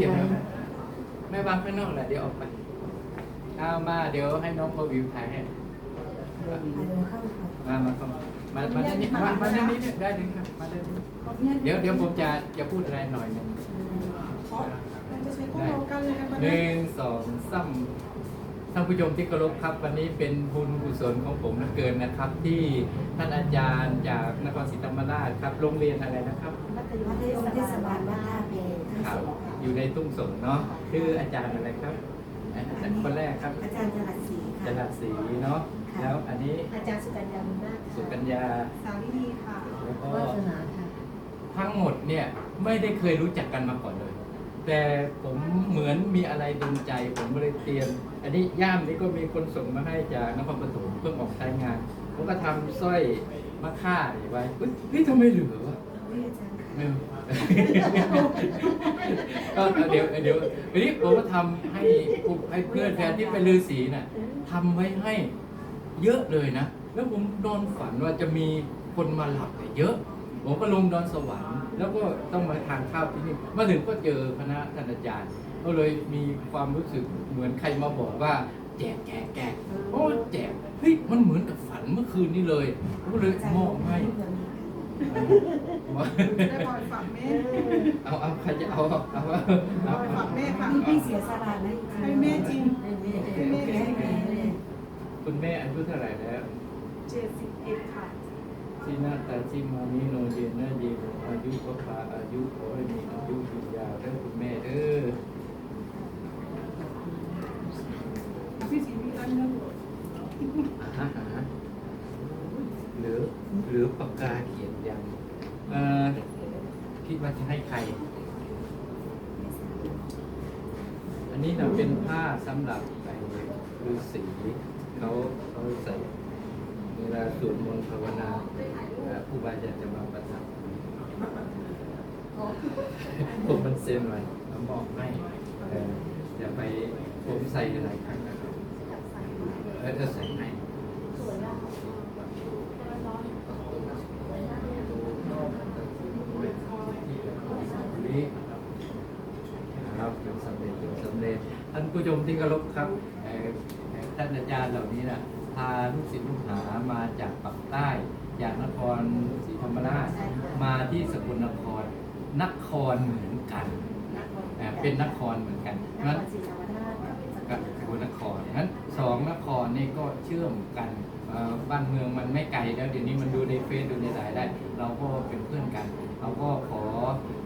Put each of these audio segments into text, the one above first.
เก็บไว้แม่วางข้างนอกแหละเดี๋ยวออกไปเอามาเดี๋ยวให้น้องมาวิวถ่ายให้มามาเข้ามามามาด้านนี้มามาด้านนี้เนี่ยได้เลยครับมาด้านนี้เดี๋ยวเดี๋ยวผมจะจะพูดอะไรหน่อยหนึงจะใช้พวกเรากันเลยกันหนึ่งสองสาม ท่านผู้ชมที่เคารพครับ วันนี้เป็นบุญกุศลของผมเหลือเกินนะครับ ที่ท่านอาจารย์จากนครศรีธรรมราชครับโรงเรียนอะไรนะครับมัธยมเทศบาลบ้านท่าเบงครับอยู่ในตุ้งสงเนาะชื่ออาจารย์อะไรครับอาจารย์คนแรกครับ อาจารย์จรัสศรีจค่ะรัสศรีเนาะแล้วอันนี้อาจารย์สุกัญญาบุญนาคสุกัญญาสาวินีค่ะแล้วก็วาสนาค่ะทั้งหมดเนี่ยไม่ได้เคยรู้จักกันมาก่อนเลย แต่ผมเหมือนมีอะไรดนใจ ผมเลยเตรียม อันนี้ย่ามนี้ก็มีคนส่งมาให้จากนครปฐมเพิ่งออกใช้งาน ผมก็ทำสร้อยมะค่านี่ไว้เฮ้ยเฮ้ยทำไมเหลือวะวิอาจารย์ค่ะเออ ก็เดี๋ยวเดี๋ยวทีนี้ผมก็ทำให้ให้เพื่อนแฟนที่เป็นฤาษีน่ะทำไว้ให้เยอะเลยนะ แล้วผมนอนฝันว่าจะมีคนมาหลับเนี่ยเยอะ ผมก็ลงดอนสวรรค์ แล้วก็ต้องมาทานข้าวที่นี่มาถึงก็เจอคณะท่านอาจารย์ ก็เลยมีความรู้สึกเหมือนใครมาบอกว่า แจกแจกแจกโอ้แจกเฮ้ยมันเหมือนกับฝันเมื่อคืนนี้เลยผมก็เลยอาจารย์มอบให้ได้บอยฝากแม่เอาเอาใครจะเอาเอาเอาบอยฝากแม่ค่ะนี่พี่เสียสละนะให้แม่จริงให้แม่ให้แม่ให้แม่ให้แม่คุณแม่อายุเท่าไหร่แล้วเจ็ดสิบเอ็ดค่ะ ที่หน้าตาที่มานิโนเยนะเยโนอายุก็พาอายุขอให้มีอายุยืนยาวเด้อคุณแม่เด้อพี่สีมีอันนึงอ่าฮะอ่าฮะหรือหรือปากกาเขียนยังเอ่อคิดว่าจะให้ใคร อันนี้นะเป็นผ้าสำหรับใส่ฤาษีเขาเขาใส่ เวลาสวดมนต์ภาวนาเอ่อครูบาอาจารย์จะมาประทับผมมันเซ็นไว้แล้วบอกให้เอ่ออย่าไปผมใส่หลายครั้งนะครับแล้วจะใส่ให้ครับจงสำเร็จจงสำเร็จ ท่านผู้ชมที่เคารพครับเอ่อเอ่อท่านอาจารย์เหล่านี้นะ พาลูกศิษย์ลูกหามาจากปากใต้ จากนครศรีธรรมราชมาที่สกลนครนครเหมือนกันเอ่อเป็นนครเหมือนกันนคงั้นรศรีธรรมราชกับกับสกลนครงั้นสองนครนี่ก็เชื่อมกันเอ่อบ้านเมืองมันไม่ไกลแล้วเดี๋ยวนี้มันดูในเฟซดูในไลน์ได้ เราก็เป็นเพื่อนกันเราก็ขอ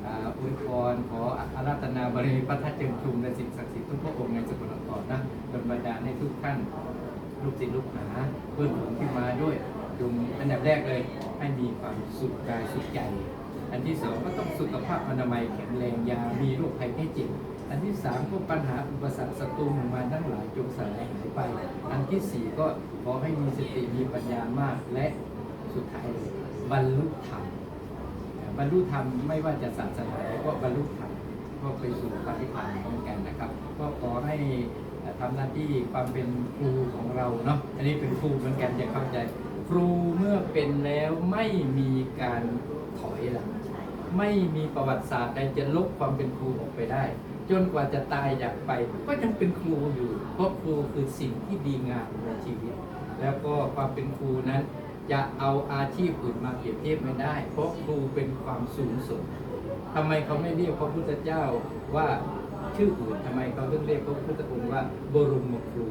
อ่าอวยพรขออาราธนาบารมีพระธาตุเจิมชุมและสิ่งศักดิ์สิทธิ์ทุกพระองค์ในสกลนครนะดลบันดาลให้ทุกท่าน ลูกศิษย์ลูกหาเพื่อนฝูงที่มาด้วยจงอันดับแรกเลย ให้มีความสุขกายสุขใจ อันที่สองก็ต้องสุขภาพอนามัยแข็งแรงยามีโรคภัยแค่เจ็บอันที่สามก็ปัญหาอุปสรรคศัตรูหมู่มาทั้งหลายจงสลายหายไป อันที่สี่ก็ขอให้มีสติมีปัญญามากและสุดท้ายเลยบรรลุธรรมบรรลุธรรมไม่ว่าจะศาสนาก็บรรลุธรรมก็ไปสู่ปฏิภาณเหมือนกันนะครับ ก็ขอให้ ทำหน้าที่ความเป็นครูของเราเนาะอันนี้เป็นครูเหมือนกันจะเข้าใจ ครูเมื่อเป็นแล้วไม่มีการถอยหลังไม่มีประวัติศาสตร์ใดจะลบความเป็นครูออกไปได้ จนกว่าจะตายจากไป ก็ยังเป็นครูอยู่เพราะครูคือสิ่งที่ดีงามในชีวิต แล้วก็ความเป็นครูนั้นจะเอาอาชีพอื่นมาเปรียบเทียบไม่ได้ เพราะครูเป็นความสูงสุดทำไมเขาไม่เรียกพระพุทธเจ้าว่า ชื่ออื่นทำไมเขาต้องเรียกพระพุทธองค์ว่าบรมครู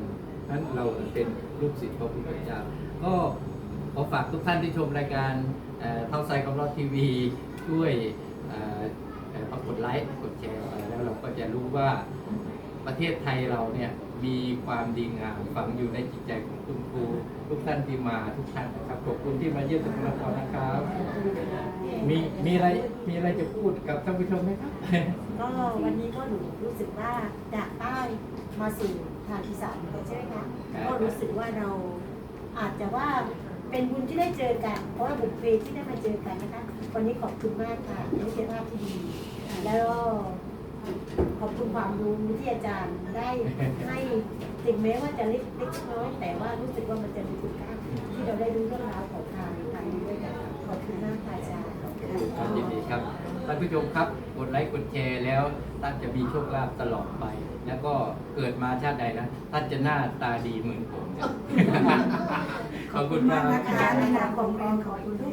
นั้นเราเป็นลูกศิษย์พระพุทธเจ้าก็ขอฝากทุกท่านที่ชมรายการเท่าไซของเราทีวีช่วยเอ่อเอ่อกดไลค์กดแชร์ไปแล้วเราก็จะรู้ว่าประเทศไทยเราเนี่ยมีความดีงามฝังอยู่ในจิตใจของทุก ท่านที่มาทุกท่านนะครับขอบคุณที่มาเยี่ยมสกลนครนะครับ มีมีอะไรมีอะไรจะพูดกับท่านผู้ชมไหมครับ ก็วันนี้ก็หนูรู้สึกว่าจากใต้มาสู่ทางอีสานใช่ไหมคะครับ ก็รู้สึกว่าเราอาจจะว่าเป็นบุญที่ได้เจอกัน เพราะว่าบุญเฟที่ได้มาเจอกันนะคะ วันนี้ขอบคุณมากค่ะนี่เป็นภาพที่ดี แล้วก็ ขอบคุณความรู้ที่อาจารย์ได้ให้ถึงแม้ว่าจะเล็กเล็กน้อย แต่ว่ารู้สึกว่ามันจะมีคุณค่าที่เราได้รู้เรื่องราวของทางทางนี้ด้วยกันขอบคุณมากค่ะอาจารย์ครับยินดีครับกท่านผู้ชมครับกดไลค์กดแชร์แล้วท่านจะมีโชคลาภตลอดไป แล้วก็เกิดมาชาติใดนะท่านจะหน้าตาดีเหมือนผมครับขอบคุณมากนะคะในนามของแอนขอบคุณทุก